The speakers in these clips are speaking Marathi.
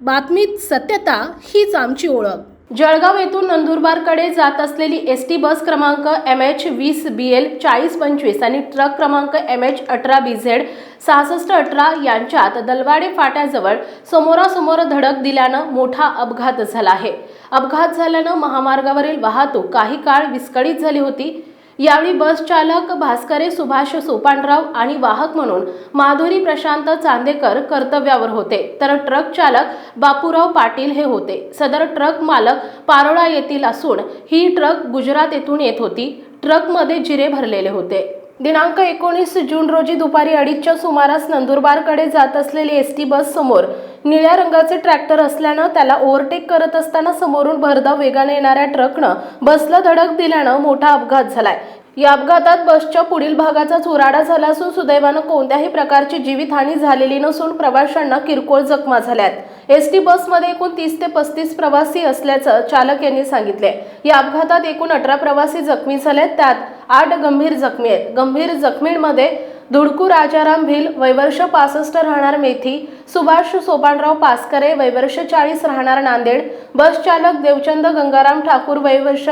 बातमीत सत्यता हीच आमची ओळख. जळगाव येथून नंदुरबारकडे जात असलेली एस टी बस क्रमांक एम एच वीस बी एल चाळीस पंचवीस आणि ट्रक क्रमांक एम एच अठरा बी झेड सहासष्ट अठरा यांच्यात दलवाडे फाट्याजवळ समोरासमोर धडक दिल्यानं मोठा अपघात झाला आहे. अपघात झाल्यानं महामार्गावरील वाहतूक काही काळ विस्कळीत झाली होती. यावेळी बस चालक भास्करे सुभाष सोपानराव आणि वाहक म्हणून माधुरी प्रशांत चांदेकर कर्तव्यावर होते. तर ट्रक चालक बापूराव पाटील हे होते. सदर ट्रक मालक पारोळा येथील असून ही ट्रक गुजरात येथून येत होती. ट्रकमध्ये जिरे भरलेले होते. दिनांक एकोणीस जून रोजी दुपारी अडीचच्या सुमारास नंदुरबारकडे जात असलेली एस टी बस समोर निळ्या रंगाचे ट्रॅक्टर असल्यानं त्याला ओव्हरटेक करत असताना समोरून भरधाव वेगाने येणाऱ्या ट्रकनं बसला धडक दिल्यानं मोठा अपघात झालाय. या अपघातात बसच्या पुढील भागाचा चुराडा झाला असून सुदैवानं कोणत्याही प्रकारची जीवितहानी झालेली नसून प्रवाशांना किरकोळ जखमा झाल्यात. एस टी बसमध्ये एकूण तीस ते पस्तीस प्रवासी असल्याचं चालक यांनी सांगितले या अपघातात एकूण अठरा प्रवासी जखमी झालेत त्यात आठ गंभीर जखमी आहेत. गंभीर जखमींमध्ये धुडकू राजाराम भिल वैवर्ष पासष्ट राहणार मेथी सुभाष सोपानराव पासकरे वैवर्ष चाळीस राहणार नांदेड बस चालक देवचंद गंगाराम ठाकूर वैवर्ष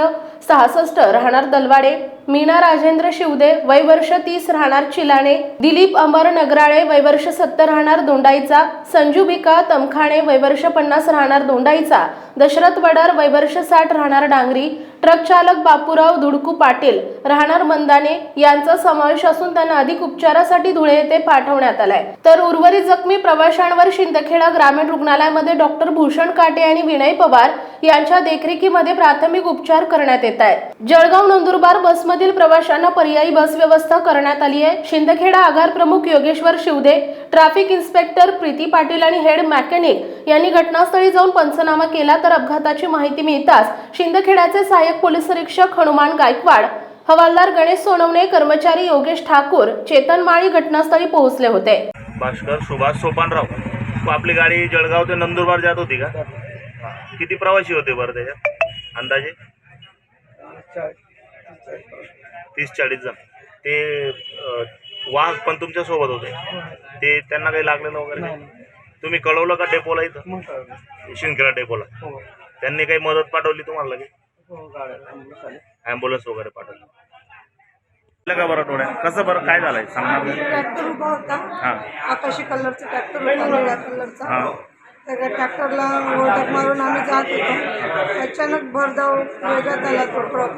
सहासष्ट राहणार दलवाडे. मीना राजेंद्र शिवदे वैवर्ष तीस राहणार चिलाणे दिलीप अमर नगराळे वैवर्ष सत्तर राहणार दोंडाईचा संजू भिका तमखाणे वैवर्ष पन्नास राहणार दोंडाईचा दशरथ वडार वैवर्ष साठ राहणार डांगरी ट्रक चालक बापूराव दुडकू पाटील राहणार मंदाने यांचा समावेश असून त्यांना अधिक उपचारासाठी धुळे येथे पाठवण्यात आलाय. तर उर्वरित जखमी प्रवाशांवर शिंदखेडा ग्रामीण रुग्णालयामध्ये डॉक्टर भूषण काटे आणि विनय पवार यांच्या देखरेखीमध्ये प्राथमिक उपचार करण्यात येत आहेत. जळगाव नंदुरबार बसमधील प्रवाशांना पर्यायी बस व्यवस्था करण्यात आली आहे. शिंदखेडा आगार प्रमुख योगेश्वर शिवदे ट्रॅफिक इन्स्पेक्टर प्रीती पाटील आणि हेड मॅकॅनिक यांनी घटनास्थळी जाऊन पंचनामा केला तर अपघाताची माहिती मिळताच शिंदखेड्याचे सहाय्यक पोलीस निरीक्षक हनुमान गायकवाड हवालदार गणेश सोनवणे कर्मचारी योगेश ठाकूर चेतन माळी घटनास्थळी पोहोचले होते. भास्कर सुभाष सोपानराव आपली गाडी जळगाव ते नंदुरबार जात होती का. किती प्रवासी होते बरं त्याच्यात? अंदाजे? तीस चाळीस जण. ते वाहक पण तुमच्यासोबत होते. ते त्यांना काही लागलेलं वगैरे? नाही? तुम्ही कळवलं का डेपोला इथं? शिंदखेडा डेपोला. हो. त्यांनी काही मदत पाठवली तुम्हाला लगेच? हो गाड्या ॲम्ब्युलन्स वगैरे पाठवली. का बरं डोळ्या कसं बरं? काय झालंय? सांगणार का? ट्रॅक्टर उभा होता. हां. आकाशी कलरचा ट्रॅक्टर होता निळ्या कलरचा. त्या ट्रॅक्टरला ओढक मारून आम्ही जात होतो. अचानक भरधाव वेगात आला तो ट्रक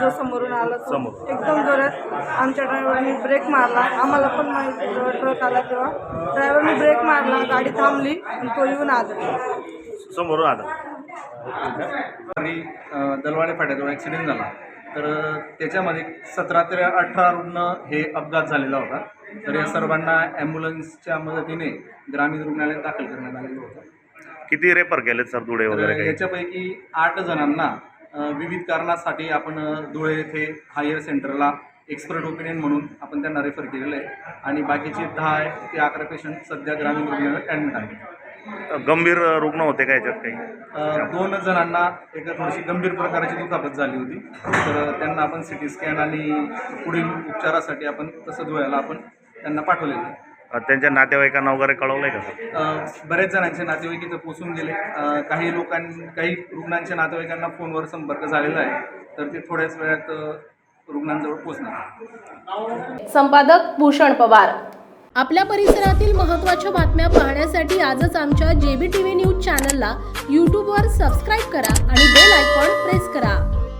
जो समोरून आला तो. समोर. एकदम जोरात आमच्या ड्रायव्हरने ब्रेक मारला. आम्हाला पण माहिती जेव्हा ट्रक आला तेव्हा. ड्रायव्हरने ब्रेक मारला गाडी थांबली आणि तो येऊन आला. समोरून आता आणि अ, दलवाडे फाट्याजवळ ॲक्सिडेंट झाला. तर त्याच्यामध्ये सतरा ते अठरा रुग्ण हे अपघात झालेला होता. तर या सर्वांना ॲम्ब्युलन्सच्या मदतीने ग्रामीण रुग्णालयात दाखल करण्यात आलेलं होतं. किती रेफर केलेत सर धुळे वगैरे काही? याच्यापैकी आठ जणांना अ, विविध कारणासाठी आपण अ, धुळे येथे हायर सेंटरला एक्सपर्ट ओपिनियन म्हणून आपण त्यांना रेफर केलेलं आहे. आणि बाकीचे दहा ते अकरा पेशंट सध्या ग्रामीण रुग्णालयात ॲडमिट आहेत. गंभीर रुग्ण होते का याच्यात काही? अ, दोन जणांना एक थोडीशी गंभीर प्रकारची दुखापत झाली होती. तर त्यांना आपण सी टी स्कॅन आणि पुढील उपचारासाठी आपण तसं धुळ्याला आपण त्यांना पाठवलेलं आहे. अ, त्यांच्या नातेवाईकांना वगैरे कळवलंय का सर? अ, बरेच जणांचे नातेवाईक इथं पोचून गेले. अ, काही लोकां काही रुग्णांच्या नातेवाईकांना फोनवर संपर्क झालेला आहे. तर ते थोड्याच वेळात अ, रुग्णांजवळ पोचणार संपादक भूषण पवार. आपल्या परिसरातील महत्त्वाच्या बातम्या पाहण्यासाठी आजच आमच्या जेबी टीव्ही न्यूज चॅनलला यूट्यूबवर सबस्क्राईब करा आणि बेल आयकॉन प्रेस करा.